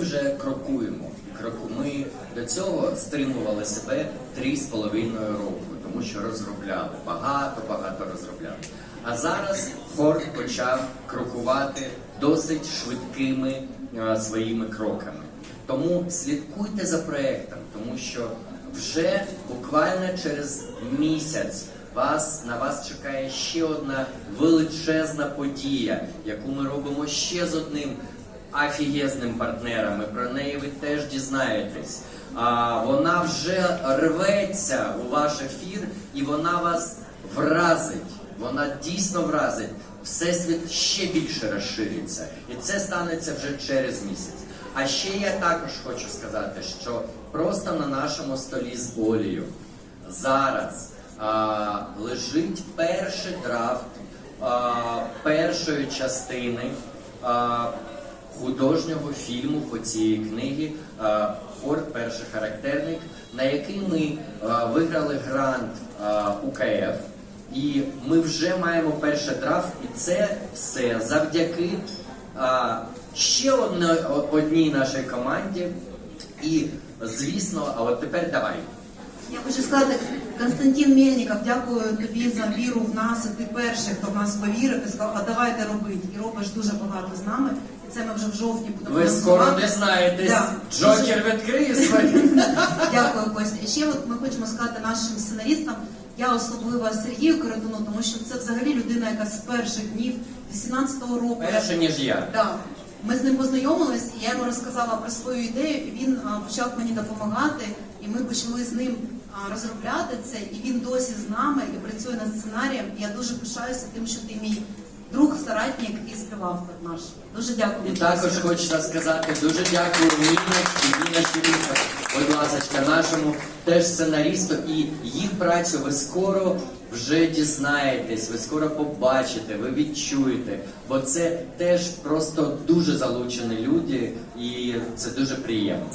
вже крокуємо. Кроку- Ми до цього стримували себе три з половиною року, тому що розробляли багато, багато розробляли. А зараз Форд почав крокувати досить швидкими е, своїми кроками. Тому слідкуйте за проектом, тому що вже буквально через місяць вас на вас чекає ще одна величезна подія, яку ми робимо ще з одним офігезним партнером. І про неї ви теж дізнаєтесь. А, вона вже рветься у ваш ефір, і вона вас вразить. Вона дійсно вразить. Всесвіт ще більше розшириться. І це станеться вже через місяць. А ще я також хочу сказати, що просто на нашому столі з болію зараз а, лежить перший драфт а, першої частини а, художнього фільму по цій книгі а, Форд перший характерник, на який ми виграли грант а, УКФ. І ми вже маємо перший драфт, і це все завдяки ще одне, одній нашій команді. І звісно, а от тепер давай. Я хочу сказати, Константин Мельников, дякую тобі за віру в нас. І ти перший, хто в нас повірив і сказав, а давайте робити. І робиш дуже багато з нами. І це ми вже в жовтні будемо Ви скоро дізнаєтесь, Да. Джокер відкриє свої. Дякую, Костя. І ще от ми хочемо сказати нашим сценаристам, я особливо Сергію Коротуну, тому що це взагалі людина, яка з перших днів 18-го року. Перше, ніж я. Да. Ми з ним познайомились, і я йому розказала про свою ідею. і Він а, почав мені допомагати, і ми почали з ним розробляти це. І він досі з нами і працює над сценарієм. Я дуже пишаюся тим, що ти мій друг, соратник і співавтор наш. Дуже дякую. І також хочеться сказати дуже дякую Ніночці, Ніна Щирюха, будь ласка, нашому теж сценаристу. І їх працю ви скоро вже дізнаєтесь, ви скоро побачите, ви відчуєте. Бо це теж просто дуже залучені люди, і це дуже приємно.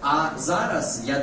А зараз я думаю.